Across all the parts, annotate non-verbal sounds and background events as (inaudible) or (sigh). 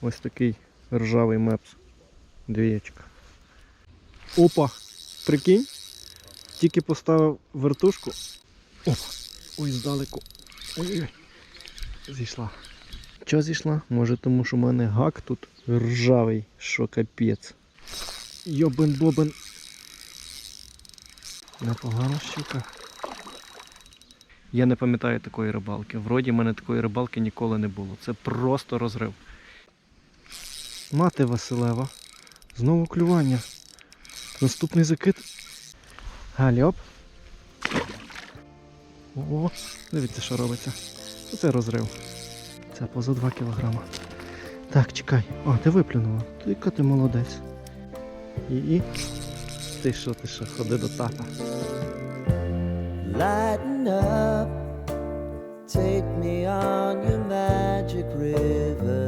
Ось такий ржавий мепс. Двієчка. Опа! Прикинь. Тільки поставив вертушку. Опа! Ой, здалеку. Ой-ой. Зійшла. Чого зійшла? Може тому що в мене гак тут ржавий, що капець. Йобен бобен. Непогана щука. Я не пам'ятаю такої рибалки. Вроді в мене такої рибалки ніколи не було. Це просто розрив. Мати Василева. Знову клювання. Наступний закид. Гальоп. О, дивіться, що робиться. Це розрив. Це поза 2 кілограма. Так, чекай. О, ти виплюнула. Ти яка ти молодець. І, і. Ти що, ти що, ходи до тата. Lighten up, take me on your magic river.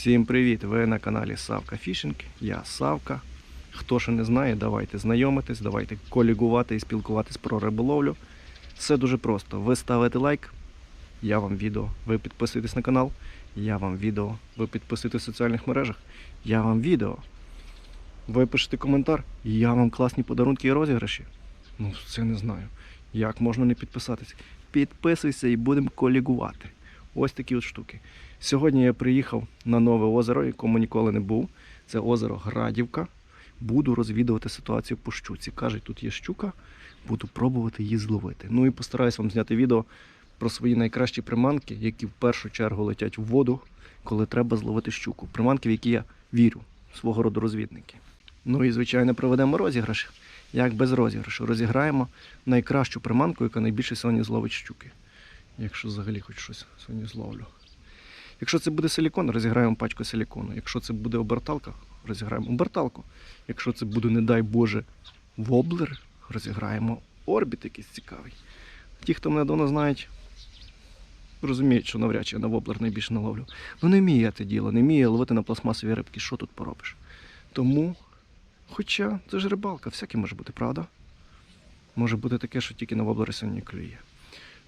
Всім привіт! Ви на каналі Савка Фішинг. Я Савка. Хто ще не знає, давайте знайомитись, давайте колігувати і спілкуватись про риболовлю. Все дуже просто. Ви ставите лайк, я вам відео, ви підписуєтесь на канал, я вам відео, ви підписуєтесь в соціальних мережах, я вам відео. Ви пишете коментар, я вам класні подарунки і розіграші. Ну, це не знаю. Як можна не підписатись? Підписуйся і будемо колігувати. Ось такі от штуки. Сьогодні я приїхав на нове озеро, якому ніколи не був. Це озеро Градівка. Буду розвідувати ситуацію по щуці. Кажуть, тут є щука, буду пробувати її зловити. Ну і постараюсь вам зняти відео про свої найкращі приманки, які в першу чергу летять в воду, коли треба зловити щуку. Приманки, в які я вірю, свого роду розвідники. Ну і, звичайно, проведемо розіграш. Як без розіграшу? Розіграємо найкращу приманку, яка найбільше сьогодні зловить щуки. Якщо взагалі хоч щось сьогодні зловлю. Якщо це буде силікон, розіграємо пачку силікону. Якщо це буде оберталка, розіграємо оберталку. Якщо це буде, не дай Боже, воблер, розіграємо орбіт якийсь цікавий. Ті, хто мене давно знають, розуміють, що навряд чи я на воблер найбільше наловлю. Ну не вмію я це діло, не вмію ловити на пластмасові рибки. Що тут поробиш? Тому, хоча це ж рибалка, всяке може бути, правда? Може бути таке, що тільки на воблери сьогодні клює.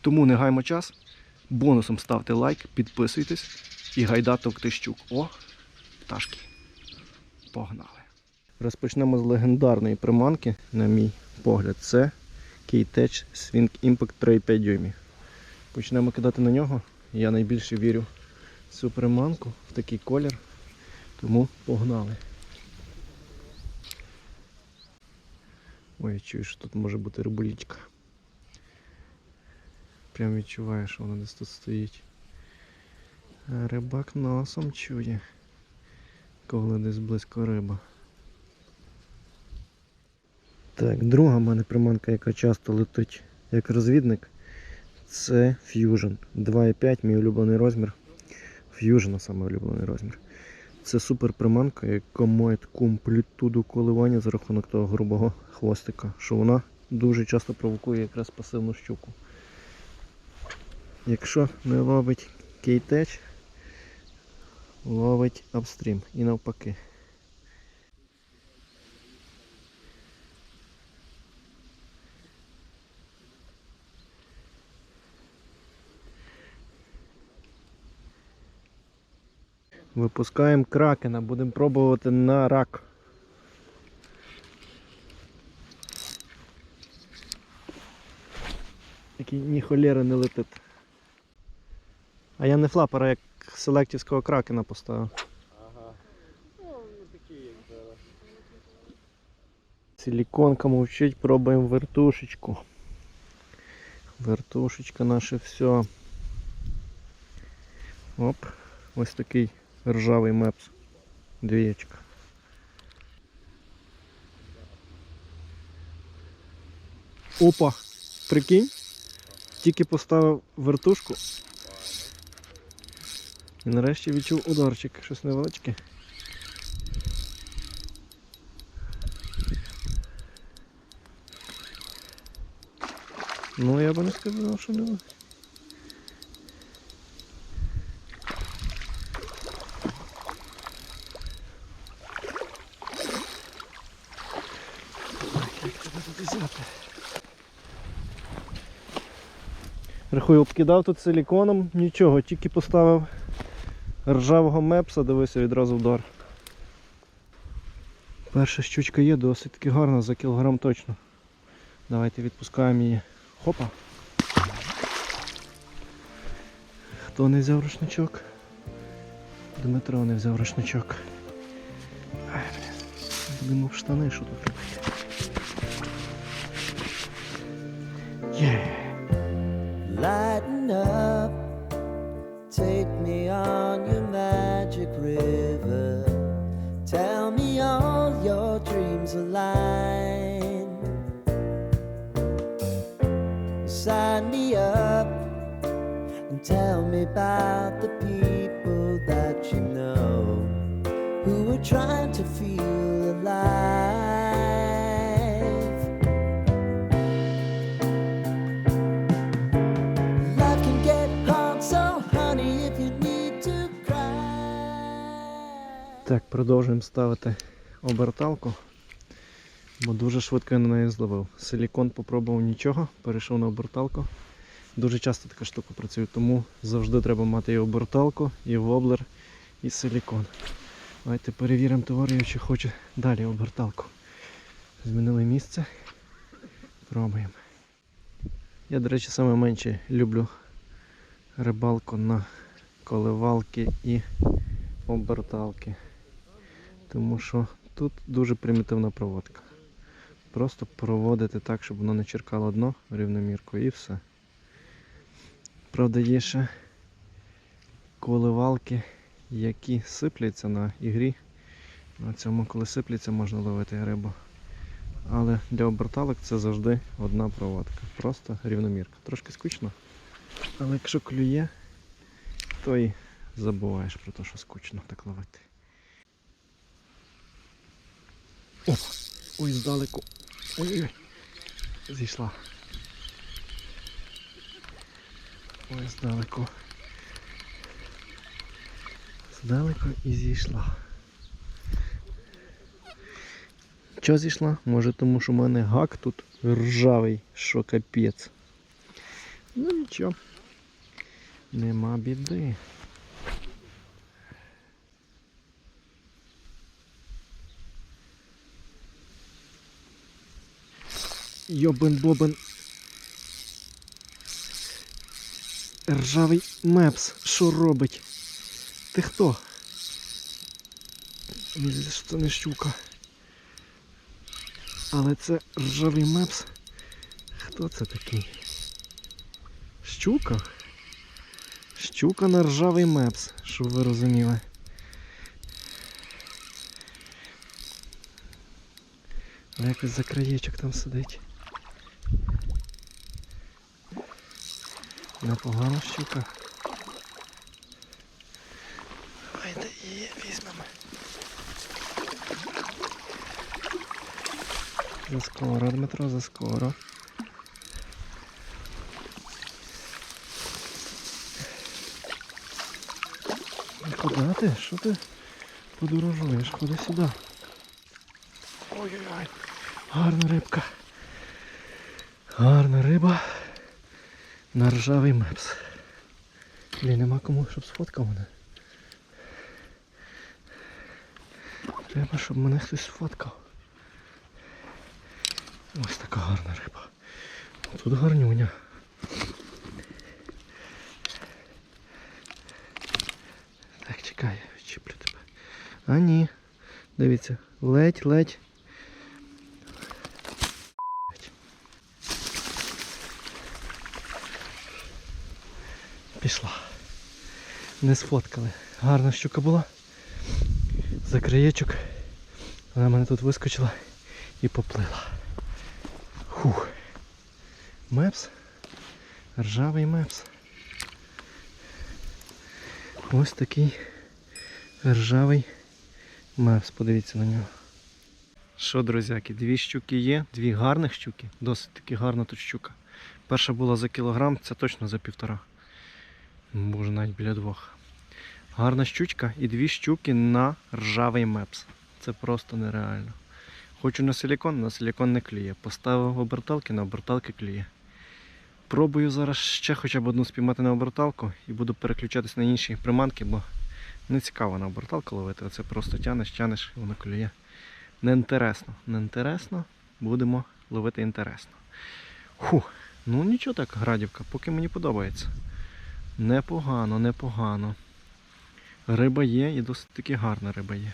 Тому не гаймо час. Бонусом ставте лайк, підписуйтесь і гайда товкти. О, пташки. Погнали. Розпочнемо з легендарної приманки, на мій погляд. Це K-Tech Swing Impact 3,5 дюймів. Почнемо кидати на нього. Я найбільше вірю в цю приманку, в такий колір. Тому погнали. Ой, я чую, що тут може бути рибулічка. Прям відчуваю, що вона десь тут стоїть. Рибак носом чує, коли десь близько риба. Так, друга в мене приманка, яка часто летить як розвідник, це Fusion 2,5, мій улюблений розмір. Fusion саме улюблений розмір. Це супер приманка, яка має таку амплітуду коливання за рахунок того грубого хвостика, що вона дуже часто провокує якраз пасивну щуку. Якщо не ловить кейтеч, ловить апстрім і навпаки. Випускаємо кракена, будемо пробувати на рак. Який ні холєри не летить. А я не флапера, як селектівського кракена поставив. Ага. Ну, не такі, як зараз. Силіконка мовчить, пробуємо вертушечку. Вертушечка наше все. Оп, ось такий ржавий мепс. Двієчка. Опа! Прикинь? Тільки поставив вертушку. І нарешті відчув ударчик, щось невеличке. Ну, я би не сказав, що не. Рахую, обкидав тут силіконом, нічого, тільки поставив ржавого мепса, дивися, відразу вдар. Перша щучка є, досить таки гарна, за кілограм точно. Давайте відпускаємо її. Хопа. Хто не взяв рушничок? Дмитро не взяв рушничок. Ай, блін. Будемо в штани, що тут. Є. Lighten about the people that you know who are trying to feel alive. Life can get hard, so honey, if you need to cry. Так, продовжуємо ставити оберталку, бо дуже швидко я на неї зловив. Силікон попробував нічого, перейшов на оберталку. Дуже часто така штука працює, тому завжди треба мати і оберталку, і воблер, і силікон. Давайте перевіримо товарів, чи хоче далі оберталку. Змінили місце. Пробуємо. Я, до речі, саме менше люблю рибалку на коливалки і оберталки. Тому що тут дуже примітивна проводка. Просто проводити так, щоб воно не черкало дно рівномірко і все. Правда, є ще коливалки, які сипляться на ігрі. На цьому, коли сипляться, можна ловити рибу. Але для оберталок це завжди одна проводка. Просто рівномірка. Трошки скучно. Але якщо клює, то і забуваєш про те, що скучно так ловити. О! Ой, здалеку. Ой-ой-ой. Зійшла. Ой, здалеку. Здалеку і зійшла. Чого зійшла? Може тому, що в мене гак тут ржавий, що капець. Ну нічого. Нема біди. Йобен бобен. Ржавий мепс, що робить? Ти хто? Що це не щука. Але це ржавий мепс. Хто це такий? Щука? Щука на ржавий мепс, щоб ви розуміли. Але якось за краєчок там сидить. Непогана щука. Давайте її візьмемо. Заскоро, Дмитро, заскоро. Куди ти? Що ти подорожуєш? Ходи сюди. Ой-ой-ой. Гарна рибка. Гарна риба. На ржавий мепс. Блін, нема кому, щоб сфоткав мене. Треба, щоб мене хтось сфоткав. Ось така гарна риба. Тут гарнюня. Так, чекай, я відчіплю тебе. А ні. Дивіться, ледь, Пішла. Не сфоткали. Гарна щука була. За краєчок. Вона мене тут вискочила і поплила. Фух. Мепс. Ржавий мепс. Ось такий ржавий мепс. Подивіться на нього. Що, друзяки, дві щуки є, дві гарних щуки. Досить таки гарна тут щука. Перша була за кілограм, ця точно за півтора. Може навіть біля двох. Гарна щучка і дві щуки на ржавий мепс. Це просто нереально. Хочу на силікон, на силікон не клює. Поставив оберталки, на оберталки клює. Пробую зараз ще хоча б одну спіймати на оберталку і буду переключатись на інші приманки, бо не цікаво на оберталку ловити. Оце просто тянеш, тянеш і воно клює. Неінтересно. Неінтересно, будемо ловити інтересно. Фух, ну нічого так, градівка, поки мені подобається. Непогано, непогано. Риба є і досить таки гарна риба є.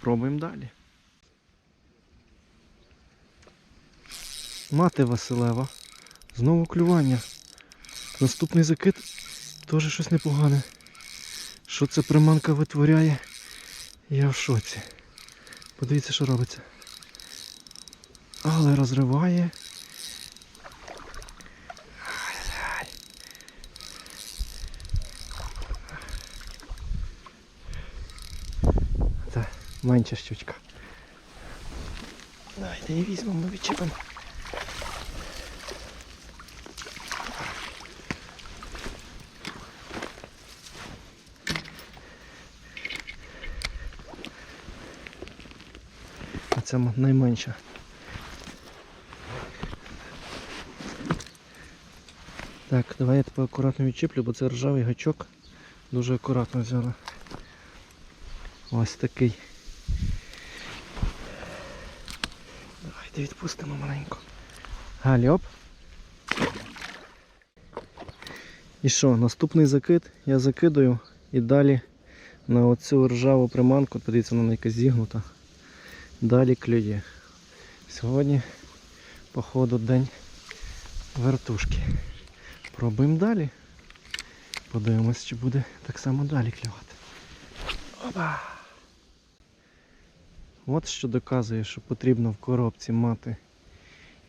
Пробуємо далі. Мати Василева. Знову клювання. Наступний закид теж щось непогане. Що це приманка витворяє? Я в шоці. Подивіться, що робиться. Але розриває. Менша щучка. Давайте її візьмемо, відчепимо. А це найменша. Так, давай я тебе акуратно відчіплю, бо це ржавий гачок. Дуже акуратно взяла. Ось такий. Давайте відпустимо маленько. Галі, оп. І що, наступний закид я закидаю і далі на оцю ржаву приманку, подивіться, вона якась зігнута. Далі клює. Сьогодні, походу, день вертушки. Пробуємо далі. Подивимось, чи буде так само далі клювати. Опа! От що доказує, що потрібно в коробці мати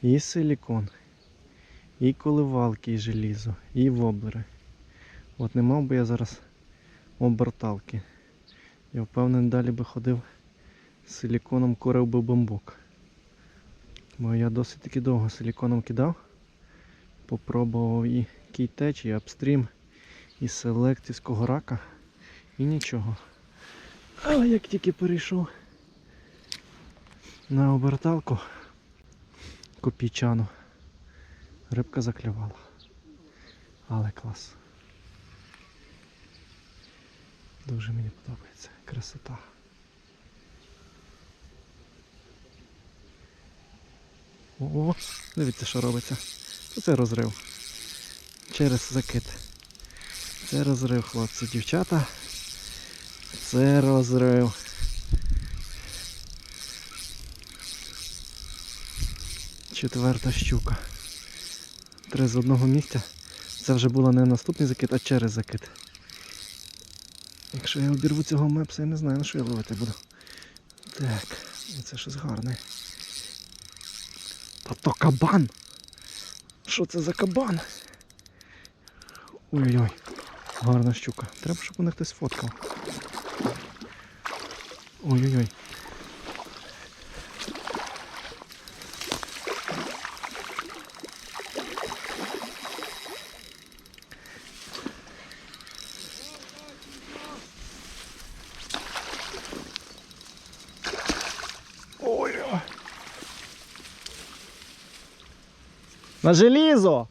і силікон, і коливалки, і желізо, і воблери. От не мав би я зараз оберталки. Я впевнений, далі би ходив з силіконом корив би бамбук. Бо я досить таки довго силіконом кидав. Попробував і кейтеч, і апстрім, і селект, селектівського рака. І нічого. Але як тільки перейшов на оберталку копійчану, рибка заклювала. Але клас. Дуже мені подобається. Красота. О, дивіться, що робиться. Це розрив. Через закид. Це розрив, хлопці, дівчата. Це розрив. Четверта щука. Три з одного місця. Це вже було не наступний закид, а через закид. Якщо я обірву цього мепса, я не знаю, на що я ловити буду. Так, це щось гарне. Та то кабан! Що це за кабан? Ой-ой-ой, гарна щука. Треба, щоб мене хтось фоткав. Ой-ой-ой. Ой-ой. На желізо!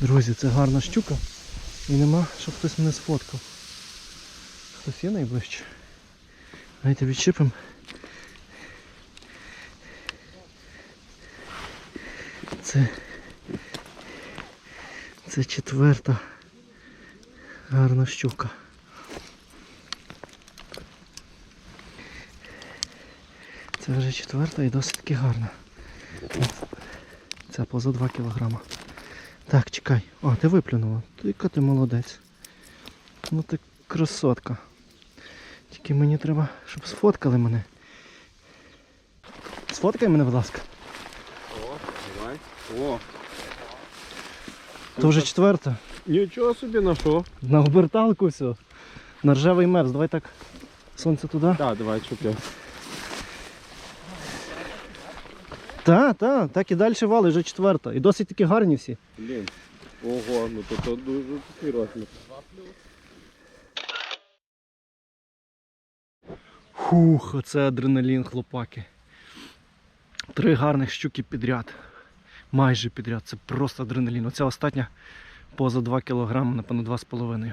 Друзі, це гарна щука. І нема, щоб хтось мене сфоткав. Хтось є найближче. Давайте відчіпимо. Це. Це четверта гарна щука. Це вже четверта і досить таки гарна. Це поза 2 кілограма. Так, чекай. О, ти виплюнула. Яка ти молодець. Ну ти красотка. Тільки мені треба, щоб сфоткали мене. Сфоткай мене, будь ласка. О, давай. О, То вже четверта. Нічого собі на що? На оберталку все. На ржавий мепс. Давай так. Сонце туди. Так, давай, щоб я. Та, та, так і далі вали, вже четверта. І досить таки гарні всі. Блін. Ого, ну то, то дуже такий розмір. Хух, оце адреналін, хлопаки. Три гарних щуки підряд. Майже підряд. Це просто адреналін. Оця остання поза 2 кг, напевно, 2,5.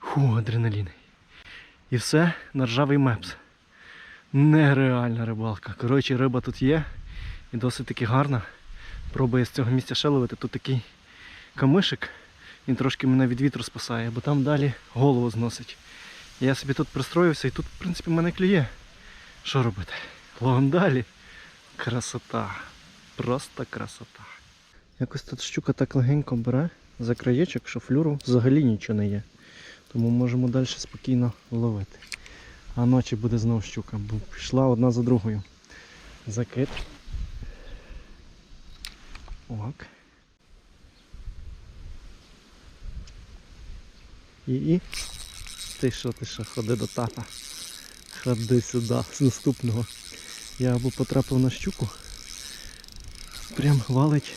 Фу, адреналін. І все на ржавий мепс. Нереальна рибалка. Коротше, риба тут є і досить таки гарна. Пробує з цього місця ще ловити. Тут такий камишик. Він трошки мене від вітру спасає, бо там далі голову зносить. Я собі тут пристроївся і тут, в принципі, мене клює. Що робити? Ловим далі. Красота. Просто красота. Якось тут щука так легенько бере за краєчок, що флюру взагалі нічого не є. Тому можемо далі спокійно ловити. А ночі буде знову щука, бо пішла одна за другою. Закид. Ок. І, і. Ти що, ти що, ходи до тата. Ходи сюди, з наступного. Я або потрапив на щуку. Прям валить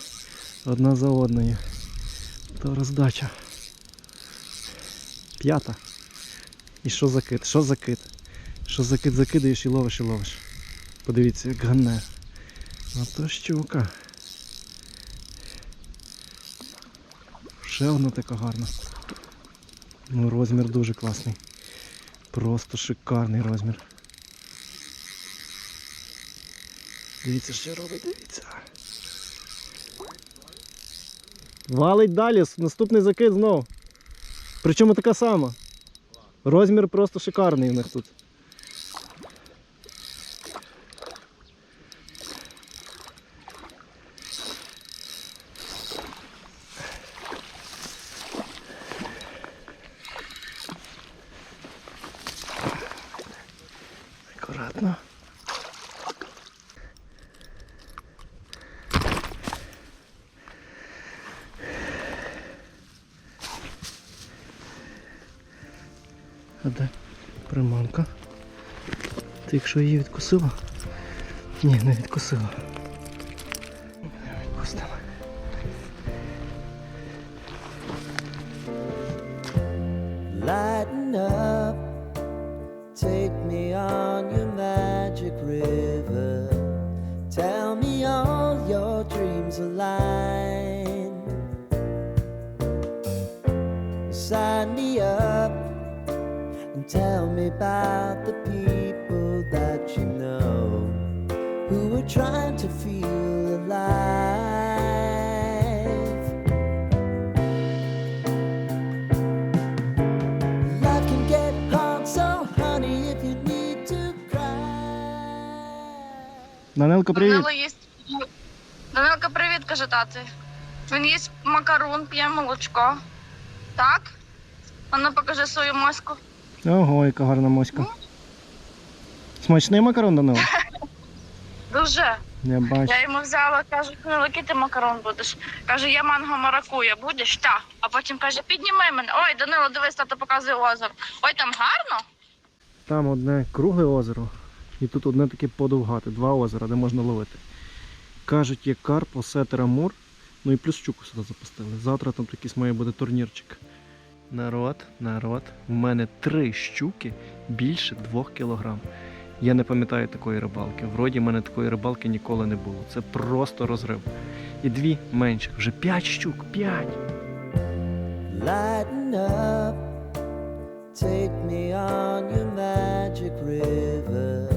одна за одною. То роздача. П'ята. І що за кит? Що за кит? Що за кит закидаєш і ловиш і ловиш. Подивіться, як гане. А то щука. Ще одна така гарна. Ну, розмір дуже класний. Просто шикарний розмір. Дивіться, що робить, дивіться. Валить далі, наступний закид знов. Причому така сама. Розмір просто шикарний у них тут. Акуратно. А де приманка? Ти якщо її відкусила? Ні, не відкусила. Данилко, привіт! Данило їсть. Данилка, привіт, каже тати. Він їсть макарон, п'є молочко. Так? А ну покажи свою моську. Ого, яка гарна моська. Смачний макарон, Данило? (laughs) Дуже. Я бачу. Я йому взяла, кажу, ну який ти макарон будеш. Каже, я манго маракуя, будеш? Так. А потім каже, підніми мене. Ой, Данило, дивись, тато показує озеро. Ой, там гарно. Там одне кругле озеро, і тут одне таке подовгате, два озера, де можна ловити. Кажуть, є карп, осетер, амур, ну і плюс щуку сюди запустили. Завтра там якийсь має бути турнірчик. Народ, народ, в мене три щуки більше двох кілограм. Я не пам'ятаю такої рибалки. Вроді в мене такої рибалки ніколи не було. Це просто розрив. І дві менших, вже п'ять щук, п'ять. Take me on your magic river.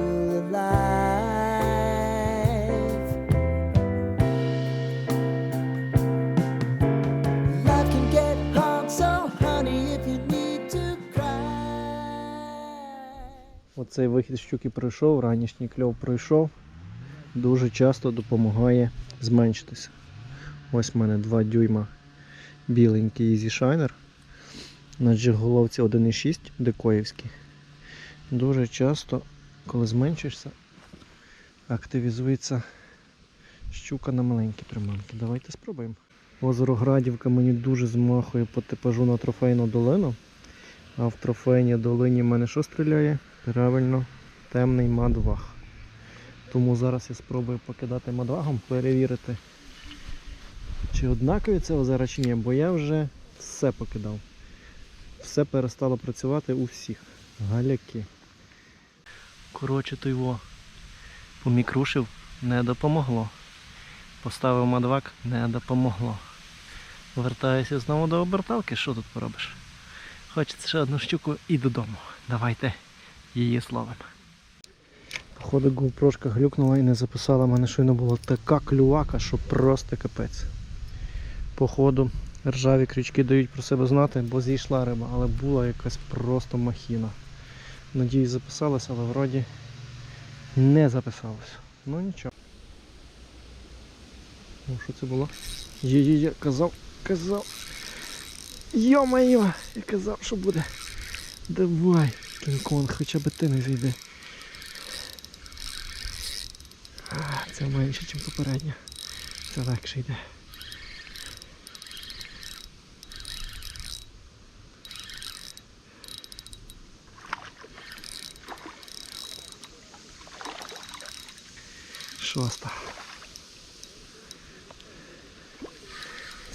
Оцей вихід щуки пройшов, ранішній кльов пройшов. Дуже часто допомагає зменшитися. Ось в мене 2 дюйма біленький Easy Shiner. На джиголовці 1,6 декоївський. Дуже часто, коли зменшишся, активізується щука на маленькі приманки. Давайте спробуємо. Озеро Градівка мені дуже змахує по типажу на трофейну долину. А в трофейній долині в мене що стріляє? Правильно, темний мадваг. Тому зараз я спробую покидати мадвагом, перевірити, чи однакові це озера чи ні, бо я вже все покидав. Все перестало працювати у всіх. Галяки. Коротше, то його помікрушив, не допомогло. Поставив мадвак, не допомогло. Вертаюся знову до оберталки, що тут поробиш? Хочеться ще одну щуку і додому. Давайте її словом. Походу GoPro глюкнула і не записала. Мене щойно була така клювака, що просто капець. Походу, ржаві крючки дають про себе знати, бо зійшла риба, але була якась просто махіна. Надіюсь, записалася, але вроді не записалася. Ну нічого. Ну, що це було? Є-є-є, казав, казав. Йо-моє, я казав, що буде. Давай, Кінг-Конг, хоча б ти не зійди. Це менше, ніж попередньо. Це легше йде. Шоста.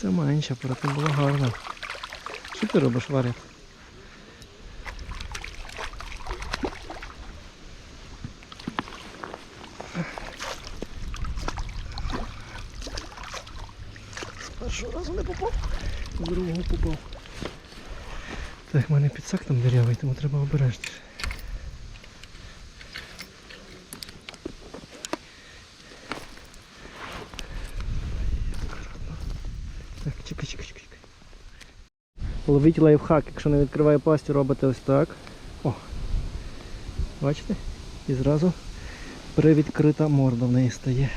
Це менше, проте було гарно. Що ти робиш, Варя? Так, в мене підсак там дирявий, тому треба обережніше. Так, чекай, чекай, чекай. Ловіть лайфхак, якщо не відкриває пастю, робите ось так. О. Бачите? І зразу привідкрита морда в неї стає.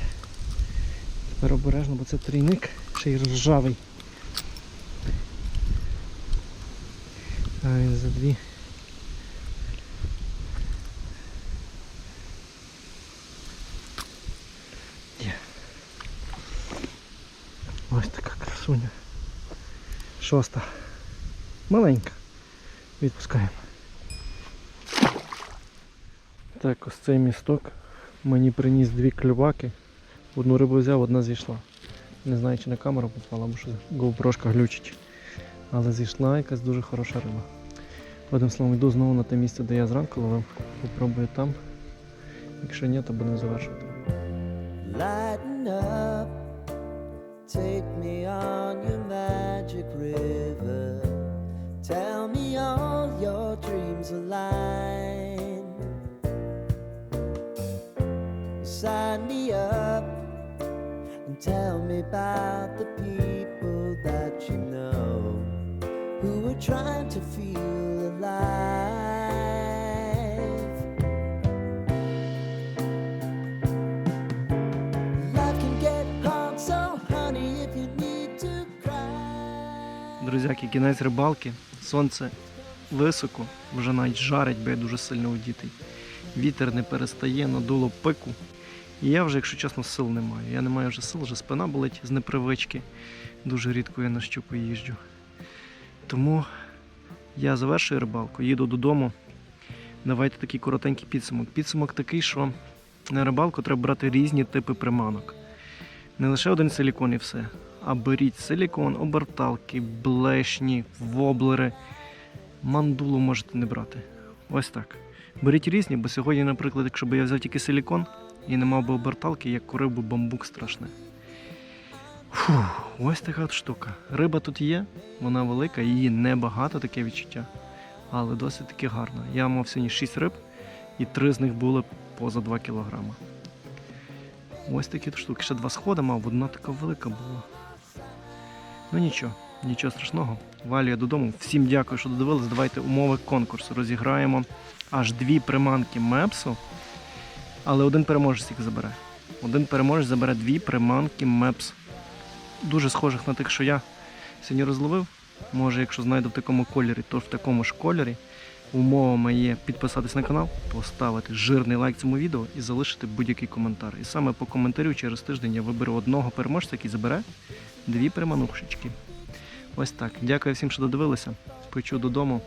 Тепер обережно, бо це трійник, ще й ржавий. А він за дві. Є. Ось така красуня. Шоста. Маленька. Відпускаємо. Так, ось цей місток мені приніс дві клюваки. Одну рибу взяв, одна зійшла. Не знаю, чи на камеру попала, бо що GoPro глючить. Але зійшла якась дуже хороша риба. Одним словом, йду знову на те місце, де я зранку ловив. Попробую там. Якщо ні, то будемо завершувати. Take me on your magic river. Tell me all your dreams align. Sign me up and tell me about trying to feel alive. Life can get hard, so honey, if you need to cry. Друзяки, кінець рибалки. Сонце високо, вже навіть жарить, бо я дуже сильно одітий. Вітер не перестає, надуло пику. І я вже, якщо чесно, сил не маю. Я не маю вже сил, вже спина болить з непривички. Дуже рідко я на щуку їжджу. Тому я завершую рибалку, їду додому. Давайте такий коротенький підсумок. Підсумок такий, що на рибалку треба брати різні типи приманок. Не лише один силікон і все, а беріть силікон, оберталки, блешні, воблери. Мандулу можете не брати. Ось так. Беріть різні, бо сьогодні, наприклад, якщо б я взяв тільки силікон і не мав би оберталки, я курив би бамбук страшне. Фух, ось така от штука. Риба тут є, вона велика, її небагато, таке відчуття, але досить таки гарно. Я мав сьогодні 6 риб, і три з них були поза 2 кілограма. Ось такі штуки. Ще два сходи мав, одна така велика була. Ну нічого, нічого страшного. Валю я додому. Всім дякую, що додивились. Давайте умови конкурсу. Розіграємо аж дві приманки Мепсу. Але один переможець їх забере. Один переможець забере дві приманки Мепс. Дуже схожих на тих, що я сьогодні розловив. Може, якщо знайду в такому кольорі, то в такому ж кольорі. Умовами є підписатись на канал, поставити жирний лайк цьому відео і залишити будь-який коментар. І саме по коментарю через тиждень я виберу одного переможця, який забере дві переманушечки. Ось так. Дякую всім, що додивилися. Печу додому.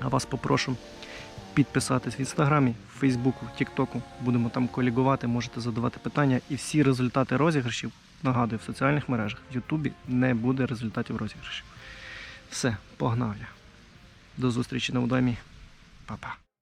А вас попрошу підписатись в інстаграмі, в Фейсбуку, в Тіктоку. Будемо там колігувати, можете задавати питання. І всі результати розіграшів, нагадую, в соціальних мережах, в Ютубі не буде результатів розіграшів. Все, погнав я. До зустрічі на удомі. Па-па.